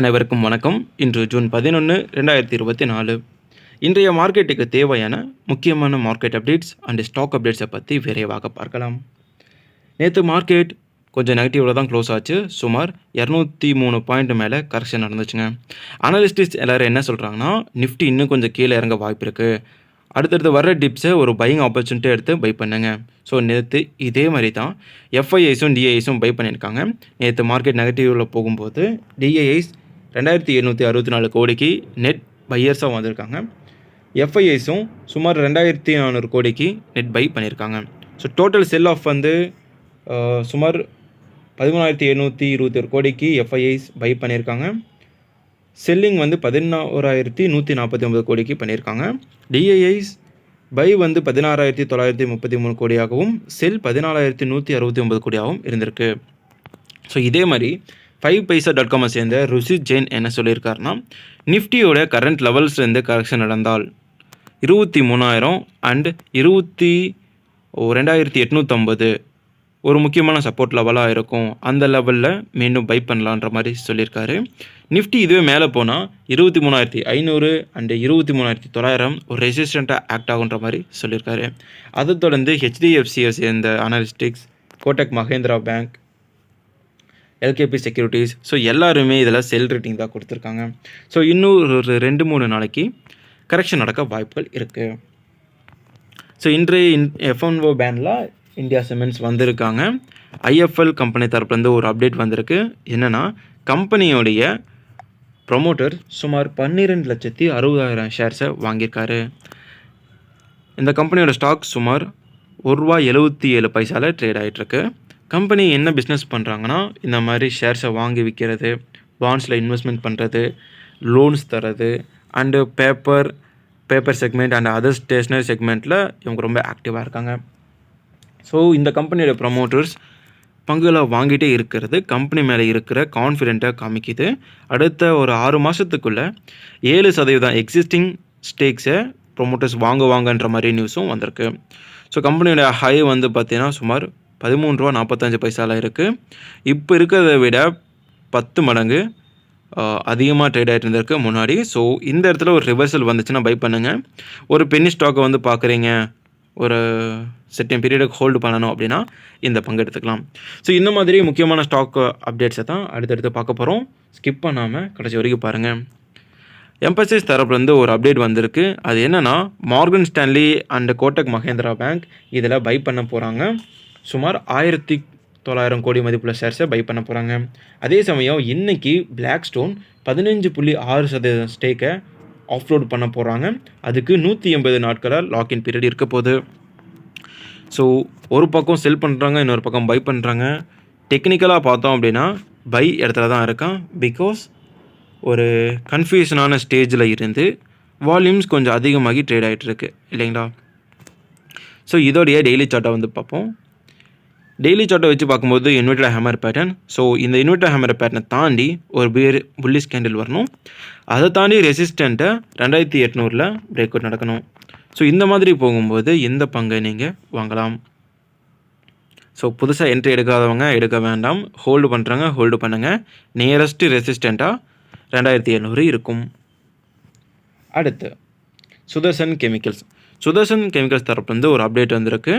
அனைவருக்கும் வணக்கம். இன்று ஜூன் பதினொன்று ரெண்டாயிரத்தி இருபத்தி நாலு. இன்றைய மார்க்கெட்டுக்கு தேவையான முக்கியமான மார்க்கெட் அப்டேட்ஸ் அண்ட் ஸ்டாக் அப்டேட்ஸை பற்றி விரைவாக பார்க்கலாம். நேற்று மார்க்கெட் கொஞ்சம் நெகட்டிவில் தான் க்ளோஸ் ஆச்சு. சுமார் இரநூத்தி மூணு பாயிண்ட் மேலே கரெக்ஷன் நடந்துச்சுங்க. அனலிஸ்டிஸ் எல்லோரும் என்ன சொல்கிறாங்கன்னா நிஃப்டி இன்னும் கொஞ்சம் கீழே இறங்க வாய்ப்பு இருக்குது அடுத்தடுத்து வர டிப்ஸை ஒரு பையிங் ஆப்பர்ச்சுனிட்டி எடுத்து பை பண்ணுங்க. ஸோ நேற்று இதே மாதிரி தான் எஃப்ஐஐஸும் டிஐஸும் பை பண்ணியிருக்காங்க. நேற்று மார்க்கெட் நெகட்டிவில் போகும்போது டிஐஐஸ் ரெண்டாயிரத்தி எண்ணூற்றி அறுபத்தி நாலு கோடிக்கு நெட் பையர்ஸாக வந்திருக்காங்க. எஃப்ஐஐஸும் சுமார் ரெண்டாயிரத்தி நானூறு கோடிக்கு நெட் பை பண்ணியிருக்காங்க ஸோ டோட்டல் செல் ஆஃப் வந்து சுமார் பதிமூணாயிரத்தி எழுநூற்றி இருபத்தி ஒரு கோடிக்கு எஃப்ஐஐஸ் பை பண்ணியிருக்காங்க செல்லிங் வந்து பதினோராயிரத்தி நூற்றி நாற்பத்தி ஒன்பது கோடிக்கு பண்ணியிருக்காங்க டிஐஐஸ் பை வந்து பதினாறாயிரத்தி தொள்ளாயிரத்தி முப்பத்தி மூணு கோடியாகவும் செல் பதினாலாயிரத்தி நூற்றி அறுபத்தி ஒன்பது கோடியாகவும் இருந்திருக்கு. ஸோ இதே மாதிரி ஃபைவ் பைசா டாட் காமை சேர்ந்த ருஷி ஜெயின் என்ன சொல்லியிருக்காருன்னா நிஃப்டியோட கரண்ட் லெவல்ஸ்லேருந்து கரெக்ஷன் நடந்தால் இருபத்தி மூணாயிரம் அண்ட் இருபத்தி ஓ, ரெண்டாயிரத்தி எட்நூற்றம்பது ஒரு முக்கியமான சப்போர்ட் லெவலாக இருக்கும். அந்த லெவலில் மீண்டும் பை பண்ணலான்ற மாதிரி சொல்லியிருக்காரு. நிஃப்டி இதுவே மேலே போனால் இருபத்தி மூணாயிரத்தி ஐநூறு அண்டு இருபத்தி மூணாயிரத்தி தொள்ளாயிரம் ஒரு ரெசிஸ்டண்ட்டாக ஆக்ட் ஆகுன்ற மாதிரி சொல்லியிருக்காரு. அதை தொடர்ந்து ஹெச்டிஎஃப்சியை சேர்ந்த analytics Kotak Mahindra bank LKP securities so எல்லாருமே இதில் செல் ரேட்டிங் தான் கொடுத்துருக்காங்க. ஸோ இன்னும் ஒரு ரெண்டு மூணு நாளைக்கு கரெக்ஷன் நடக்க வாய்ப்புகள் இருக்குது ஸோ இன்றைய இன் எஃப்என்ஓ பேனில் இந்தியா சிமெண்ட்ஸ் வந்திருக்காங்க. ஐஎஃப்எல் கம்பெனி தரப்புலேருந்து ஒரு அப்டேட் வந்திருக்கு. என்னென்னா கம்பெனியோடைய ப்ரொமோட்டர் சுமார் பன்னிரெண்டு லட்சத்தி அறுபதாயிரம் ஷேர்ஸை வாங்கியிருக்காரு. இந்த கம்பெனியோட ஸ்டாக் சுமார் ஒரு ரூபா எழுபத்தி ஏழு பைசாவில் ட்ரேட் ஆகிட்டுருக்கு கம்பெனி என்ன பிஸ்னஸ் பண்ணுறாங்கன்னா இந்த மாதிரி ஷேர்ஸை வாங்கி விற்கிறது பாண்ட்ஸில் இன்வெஸ்ட்மெண்ட் பண்ணுறது லோன்ஸ் தரது and paper paper segment and other stationery செக்மெண்ட்டில் இவங்க ரொம்ப ஆக்டிவாக இருக்காங்க. ஸோ இந்த கம்பெனியோட ப்ரமோட்டர்ஸ் பங்குகளை வாங்கிட்டே இருக்கிறது கம்பெனி மேலே இருக்கிற கான்ஃபிடென்ட்டாக காமிக்குது. அடுத்த ஒரு ஆறு மாதத்துக்குள்ளே ஏழு சதவீதம் எக்ஸிஸ்டிங் ஸ்டேக்ஸை ப்ரொமோட்டர்ஸ் வாங்குவாங்கன்ற மாதிரி நியூஸும் வந்திருக்கு. ஸோ கம்பெனியோட ஹை வந்து பார்த்தீங்கன்னா சுமார் பதிமூணு ரூபா நாற்பத்தஞ்சு பைசாவில் இருக்குது இப்போ இருக்கிறத விட பத்து மடங்கு அதிகமாக ட்ரேட் ஆகிட்டு இருந்திருக்கு முன்னாடி. ஸோ இந்த இடத்துல ஒரு ரிவர்சல் வந்துச்சுன்னா பை பண்ணுங்கள் ஒரு பென்னி ஸ்டாக்கை வந்து பார்க்குறீங்க ஒரு செட்டின் பீரியடுக்கு ஹோல்டு பண்ணணும் அப்படின்னா இந்த பங்கு எடுத்துக்கலாம். ஸோ இந்த மாதிரி முக்கியமான ஸ்டாக் அப்டேட்ஸை தான் அடுத்தடுத்து பார்க்க போகிறோம் ஸ்கிப் பண்ணாமல் கடைசி வரைக்கும் பாருங்கள் எம்பசிஸ் தரப்புலேருந்து ஒரு அப்டேட் வந்திருக்கு. அது என்னென்னா Morgan Stanley and Kotak Mahindra bank இதில் பை பண்ண போகிறாங்க சுமார் ஆயிரத்தி தொள்ளாயிரம் கோடி மதிப்புள்ள ஷேர்ஸை பை பண்ண போகிறாங்க அதே சமயம் இன்றைக்கி பிளாக் ஸ்டோன் பதினஞ்சு புள்ளி ஆறு சதவீதம் ஸ்டேக்கை ஆஃப்லோட் பண்ண போகிறாங்க அதுக்கு நூற்றி எண்பது நாட்களாக லாக்இன் பீரியட் இருக்க போகுது. ஸோ ஒரு பக்கம் செல் பண்ணுறாங்க இன்னொரு பக்கம் பை பண்ணுறாங்க டெக்னிக்கலாக பார்த்தோம் அப்படின்னா பை இடத்துல தான் இருக்கான். பிகாஸ் ஒரு கன்ஃபியூஷனான ஸ்டேஜில் இருந்து வால்யூம்ஸ் கொஞ்சம் அதிகமாகி ட்ரேட் ஆகிட்டு இருக்கு. இல்லைங்களா? ஸோ இதோடைய டெய்லி சார்ட்டை வந்து பார்ப்போம். டெய்லி சார்ட்டை வச்சு பார்க்கும்போது இன்வெர்டர் ஹேமர் பேட்டர்ன் ஸோ இந்த இன்வெர்டர் ஹேமர் பேட்டர்னை தாண்டி ஒரு பேர் புல்லிஸ் கேண்டில் வரணும். அதை தாண்டி ரெசிஸ்டண்ட்டை ரெண்டாயிரத்தி எட்நூறில் பிரேக் அவுட் நடக்கணும். ஸோ இந்த மாதிரி போகும்போது இந்த பங்கை நீங்கள் வாங்கலாம்? ஸோ புதுசாக என்ட்ரி எடுக்காதவங்க எடுக்க வேண்டாம். ஹோல்டு பண்ணுறாங்க ஹோல்டு பண்ணுங்கள் நியரஸ்ட் ரெசிஸ்டண்ட்டாக ரெண்டாயிரத்தி எழுநூறு இருக்கும். அடுத்து சுதர்சன் கெமிக்கல்ஸ் சுதர்சன் கெமிக்கல்ஸ் தரப்புலேருந்து ஒரு அப்டேட் வந்திருக்கு.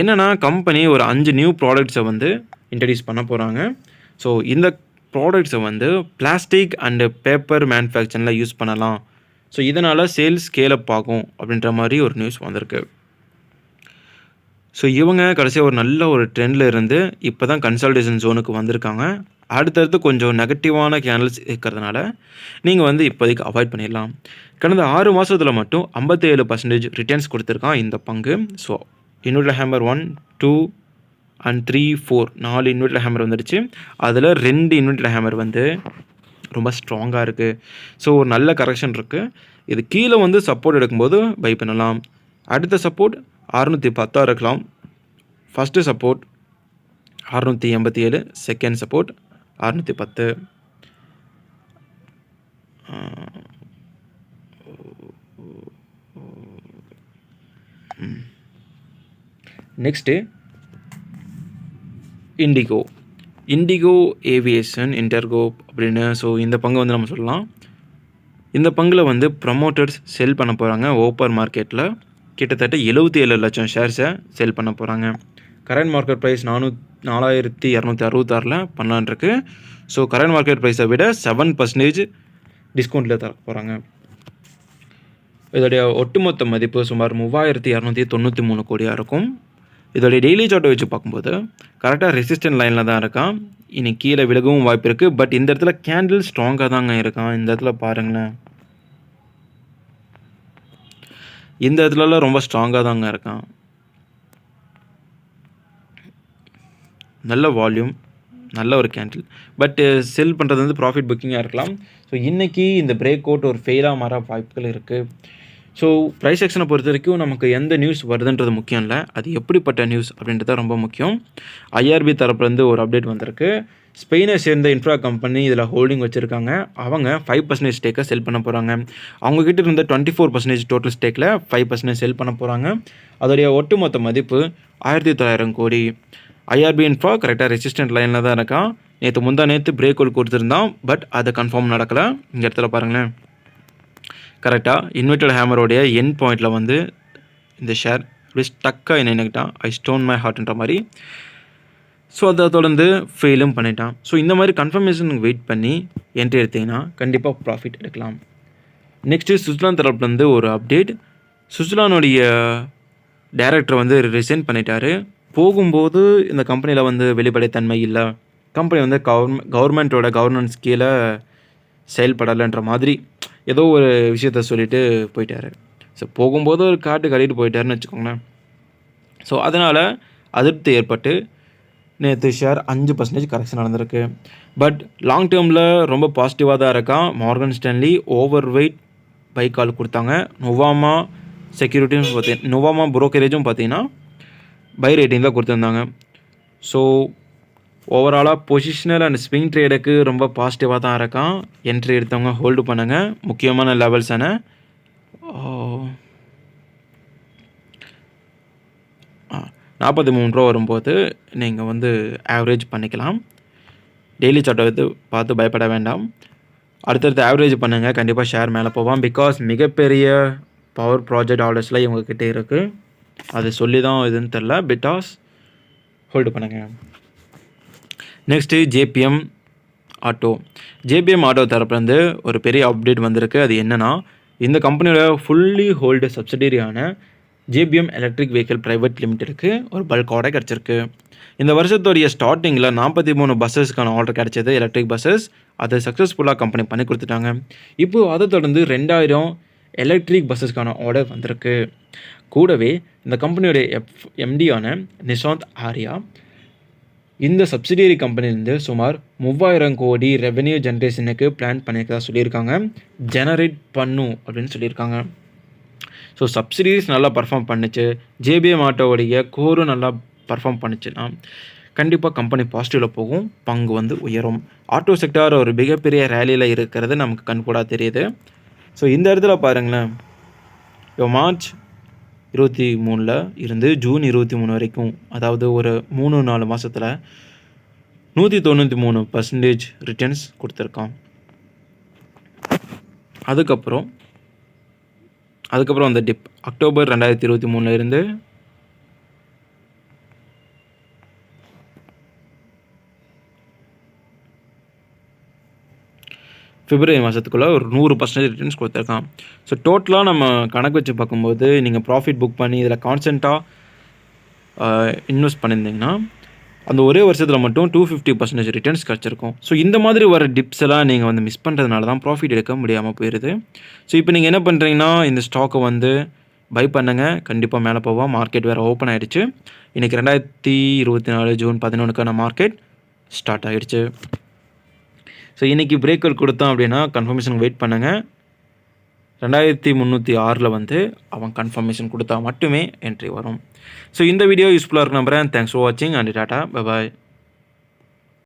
என்னென்னா கம்பெனி ஒரு அஞ்சு நியூ ப்ராடக்ட்ஸை வந்து இன்ட்ரடியூஸ் பண்ண போகிறாங்க ஸோ இந்த ப்ராடக்ட்ஸை வந்து பிளாஸ்டிக் அண்டு பேப்பர் மேனுஃபேக்சரில் யூஸ் பண்ணலாம். ஸோ இதனால் சேல்ஸ் ஸ்கேலப் ஆகும் அப்படின்ற மாதிரி ஒரு நியூஸ் வந்திருக்கு. ஸோ இவங்க கடைசியாக ஒரு நல்ல ஒரு ட்ரெண்டில் இருந்து இப்போ தான் கன்சல்டேஷன் ஜோனுக்கு வந்திருக்காங்க. அடுத்தடுத்து கொஞ்சம் நெகட்டிவான கேனல்ஸ் இருக்கிறதுனால நீங்கள் வந்து இப்போதைக்கு அவாய்ட் பண்ணிடலாம். கடந்த ஆறு மாதத்தில் மட்டும் ஐம்பத்தேழு பர்சன்டேஜ் ரிட்டர்ன்ஸ் கொடுத்துருக்கான் இந்த பங்கு. ஸோ இன்னொரு hammer one two and three four நாலு இன்வெர்டர் ஹேமர் வந்துடுச்சு. அதில் ரெண்டு இன்வெர்டர் ஹேமர் வந்து ரொம்ப ஸ்ட்ராங்காக இருக்குது ஸோ ஒரு நல்ல கரெக்ஷன் இருக்குது இது கீழே வந்து சப்போர்ட் எடுக்கும்போது பை பண்ணலாம். அடுத்த சப்போர்ட் அறுநூற்றி பத்தாக இருக்கலாம். ஃபஸ்ட்டு சப்போர்ட் அறுநூற்றி எண்பத்தி ஏழு செகண்ட் சப்போர்ட் அறுநூற்றி பத்து. நெக்ஸ்ட்டு இண்டிகோ இண்டிகோ ஏவியேஷன் இன்டர்கோ அப்படின்னு ஸோ இந்த பங்கு வந்து நம்ம சொல்லலாம். இந்த பங்கில் வந்து ப்ரமோட்டர்ஸ் செல் பண்ண போகிறாங்க ஓப்பர் மார்க்கெட்டில் கிட்டத்தட்ட எழுபத்தி ஏழு லட்சம் ஷேர்ஸை செல் பண்ண போகிறாங்க கரண்ட் மார்க்கெட் ப்ரைஸ் நானூ நாலாயிரத்தி இரநூத்தி அறுபத்தாறில் பண்ணலான்ருக்கு ஸோ கரண்ட் மார்க்கெட் ப்ரைஸை விட செவன் பர்சன்டேஜ் டிஸ்கவுண்ட்டில் தர போகிறாங்க இதோடைய ஒட்டுமொத்த மதிப்பு சுமார் மூவாயிரத்தி இரநூத்தி தொண்ணூற்றி மூணு கோடியாக இருக்கும். இதோடைய டெய்லி சார்ட்டை வச்சு பார்க்கும்போது கரெக்டாக ரெசிஸ்டன்ட் லைனில் தான் இருக்கான். இனி கீழே விலகவும் வாய்ப்பு இருக்குது பட் இந்த இடத்துல கேண்டில் ஸ்ட்ராங்காக தாங்க இருக்கான். இந்த இடத்துல பாருங்களேன். இந்த இடத்துலலாம் ரொம்ப ஸ்ட்ராங்காக தாங்க இருக்கான். நல்ல வால்யூம் நல்ல ஒரு கேண்டில் பட்டு செல் பண்ணுறது வந்து ப்ராஃபிட் புக்கிங்காக இருக்கலாம். ஸோ இன்றைக்கி இந்த பிரேக் அவுட் ஒரு ஃபெயிலாக மாற வாய்ப்புகள் இருக்குது ஸோ ப்ரைஸ் செக்ஷனை பொறுத்த வரைக்கும் நமக்கு எந்த நியூஸ் வருதுன்றது முக்கியம் இல்லை. அது எப்படிப்பட்ட நியூஸ் அப்படின்றது ரொம்ப முக்கியம். ஐஆர்பி தரப்புலேருந்து ஒரு அப்டேட் வந்திருக்கு. ஸ்பெயினை சேர்ந்த இன்ஃப்ரா கம்பெனி இதில் ஹோல்டிங் வச்சுருக்காங்க. அவங்க ஃபைவ் பர்சன்டேஜ் ஸ்டேக்கை செல் பண்ண போகிறாங்க அவங்கக்கிட்ட இருந்த டுவெண்ட்டி ஃபோர் பர்சன்டேஜ் டோட்டல் ஸ்டேக்கில் ஃபைவ் பர்சன்டேஜ் செல் பண்ண போகிறாங்க அதோடைய ஒட்டுமொத்த மதிப்பு ஆயிரத்தி தொள்ளாயிரம் கோடி. ஐஆர்பி இன்ஃபா கரெக்டாக ரெசிஸ்டன்ட் லைனில் தான் இருக்கான். நேற்று முந்தா நேற்று பிரேக் ஹோல் கொடுத்துருந்தான் பட் அது கன்ஃபார்ம் நடக்கலை. இந்த இடத்துல பாருங்களேன். கரெக்டாக இன்வெர்டட் ஹேமரோடைய என் பாயிண்டில் வந்து இந்த ஷேர் அப்படி ஸ்டக்காக நின்றுக்கிட்டான் ஐ ஸ்டோன் மை ஹார்ட்ன்ற மாதிரி. ஸோ அதை தொடர்ந்து ஃபெயிலும் பண்ணிட்டான். ஸோ இந்த மாதிரி கன்ஃபர்மேஷனுக்கு வெயிட் பண்ணி என்ட்ரி எடுத்தீங்கன்னா கண்டிப்பாக ப்ராஃபிட் எடுக்கலாம். நெக்ஸ்ட்டு சுவிட்சர்லாந்து தரப்புலேருந்து ஒரு அப்டேட் சுவிட்சர்லாந்துடைய டைரக்டர் வந்து ரிசைன் பண்ணிட்டாரு. போகும்போது இந்த கம்பெனியில் வந்து வெளிப்படைத்தன்மை இல்லை. கம்பெனி வந்து கவர்மெண்ட் கவர்மெண்ட்டோட கவர்னன்ஸ் கீழே செயல்படலைன்ற மாதிரி ஏதோ ஒரு விஷயத்த சொல்லிட்டு போயிட்டாரு. ஸோ போகும்போது ஒரு காட்டு கட்டிட்டு போயிட்டாருன்னு வச்சுக்கோங்களேன். ஸோ அதனால் அதிருப்தி ஏற்பட்டு நேற்று ஷேர் அஞ்சு பர்சன்டேஜ் கரெக்ஷன் நடந்திருக்கு. பட் லாங் டேர்மில் ரொம்ப பாசிட்டிவாக தான் இருக்கான். Morgan Stanley overweight buy call கொடுத்தாங்க. நொவாமா செக்யூரிட்டியும் பார்த்தீங்க நொவாமா புரோக்கரேஜும் பார்த்தீங்கன்னா பை ரேட்டிங் தான் கொடுத்துருந்தாங்க. ஸோ ஓவராலாக பொசிஷனல் அண்ட் ஸ்விங் ட்ரேடுக்கு ரொம்ப பாசிட்டிவாக தான் இருக்கான். என்ட்ரி எடுத்தவங்க ஹோல்டு பண்ணுங்க. முக்கியமான லெவல்ஸான நாற்பத்தி மூணு ரூபா வரும்போது நீங்கள் வந்து ஆவரேஜ் பண்ணிக்கலாம். டெய்லி சார்ட்டை வந்து பார்த்து பயப்பட வேண்டாம். அடுத்தடுத்து ஆவரேஜ் பண்ணுங்கள் கண்டிப்பாக ஷேர் மேலே போவான். பிகாஸ் மிகப்பெரிய பவர் ப்ராஜெக்ட் ஆர்டர்ஸ்லாம் இவங்கக்கிட்டே இருக்குது அது சொல்லி தான் இதுன்னு தெரில பிட்டாஸ் ஹோல்டு பண்ணுங்கள் next JBM auto JBM auto தரப்புலேருந்து ஒரு பெரிய அப்டேட் வந்திருக்கு. அது என்னென்னா இந்த கம்பெனியோட ஃபுல்லி ஹோல்டு சப்சிடரியான ஜேபிஎம் எலக்ட்ரிக் வெஹிக்கிள் ப்ரைவேட் லிமிட்டெடுக்கு ஒரு பல்க் ஆர்டர் கிடச்சிருக்கு. இந்த வருஷத்துடைய ஸ்டார்டிங்கில் நாற்பத்தி மூணு பஸ்ஸஸ்க்கான ஆர்டர் கிடச்சது. எலக்ட்ரிக் பஸ்ஸஸ் அதை சக்ஸஸ்ஃபுல்லாக கம்பெனி பண்ணி கொடுத்துட்டாங்க. இப்போது அதை தொடர்ந்து ரெண்டாயிரம் எலக்ட்ரிக் பஸ்ஸஸ்க்கான ஆர்டர் வந்திருக்கு. கூடவே இந்த கம்பெனியோடைய எஃப் எம்டியான நிஷாந்த் ஆர்யா இந்த சப்சிடியரி கம்பெனிலேருந்து சுமார் மூவாயிரம் கோடி ரெவென்யூ ஜென்ரேஷனுக்கு பிளான் பண்ணியிருக்கதா சொல்லியிருக்காங்க. ஜெனரேட் பண்ணும் அப்படின்னு சொல்லியிருக்காங்க. ஸோ சப்சிடிஸ் நல்லா பர்ஃபார்ம் பண்ணுச்சு. ஜேபிஎம் ஆட்டோவுடைய கோரும் நல்லா பர்ஃபார்ம் பண்ணுச்சுன்னா கண்டிப்பாக கம்பெனி பாசிட்டிவில் போகும் பங்கு வந்து உயரும். ஆட்டோ செக்டார் ஒரு மிகப்பெரிய ரேலியில் இருக்கிறது நமக்கு கண்கூடாக தெரியுது. ஸோ இந்த இடத்துல பாருங்களேன். யோ மார்ச் இருபத்தி மூணில் இருந்து ஜூன் இருபத்தி மூணு வரைக்கும் அதாவது ஒரு மூணு நாலு மாதத்தில் நூற்றி தொண்ணூற்றி மூணு பர்சன்டேஜ் ரிட்டர்ன்ஸ் கொடுத்துருக்கான். அதுக்கப்புறம் அதுக்கப்புறம் அந்த டிப் அக்டோபர் ரெண்டாயிரத்தி இருபத்தி மூணில் பிப்ரவரி மாதத்துக்குள்ளே ஒரு நூறு பர்சன்டேஜ் ரிட்டர்ன்ஸ் கொடுத்துருக்கான். ஸோ டோட்டலாக நம்ம கணக்கு வச்சு பார்க்கும்போது நீங்கள் ப்ராஃபிட் புக் பண்ணி இதில் கான்ஸ்டண்ட்டாக இன்வெஸ்ட் பண்ணியிருந்தீங்கன்னா அந்த ஒரே வருஷத்தில் மட்டும் டூ ஃபிஃப்டி பர்சன்டேஜ் ரிட்டர்ன்ஸ் கிடச்சிருக்கும். ஸோ இந்த மாதிரி வர டிப்ஸ் எல்லாம் நீங்கள் வந்து மிஸ் பண்ணுறதுனால தான் ப்ராஃபிட் எடுக்க முடியாமல் போயிடுது ஸோ இப்போ நீங்கள் என்ன பண்ணுறீங்கன்னா இந்த ஸ்டாக்கை வந்து பை பண்ணுங்கள் கண்டிப்பாக மேலே போவோம் மார்க்கெட் வேறு ஓப்பன் ஆகிடுச்சு இன்றைக்கி ரெண்டாயிரத்தி இருபத்தி நாலு ஜூன் பதினொன்றுக்கான மார்க்கெட் ஸ்டார்ட் ஆகிடுச்சு ஸோ இன்றைக்கி பிரேக்கர் கொடுத்தான் அப்படின்னா கன்ஃபர்மேஷன் வெயிட் பண்ணுங்கள் ரெண்டாயிரத்தி முந்நூற்றி ஆறில் வந்து அவன் கன்ஃபர்மேஷன் கொடுத்தா மட்டுமே என்ட்ரி வரும். ஸோ இந்த வீடியோ யூஸ்ஃபுல்லாக இருக்கு நம்புறேன். தேங்க்ஸ் ஃபார் வாட்சிங் அண்ட் டாட்டா பபாய்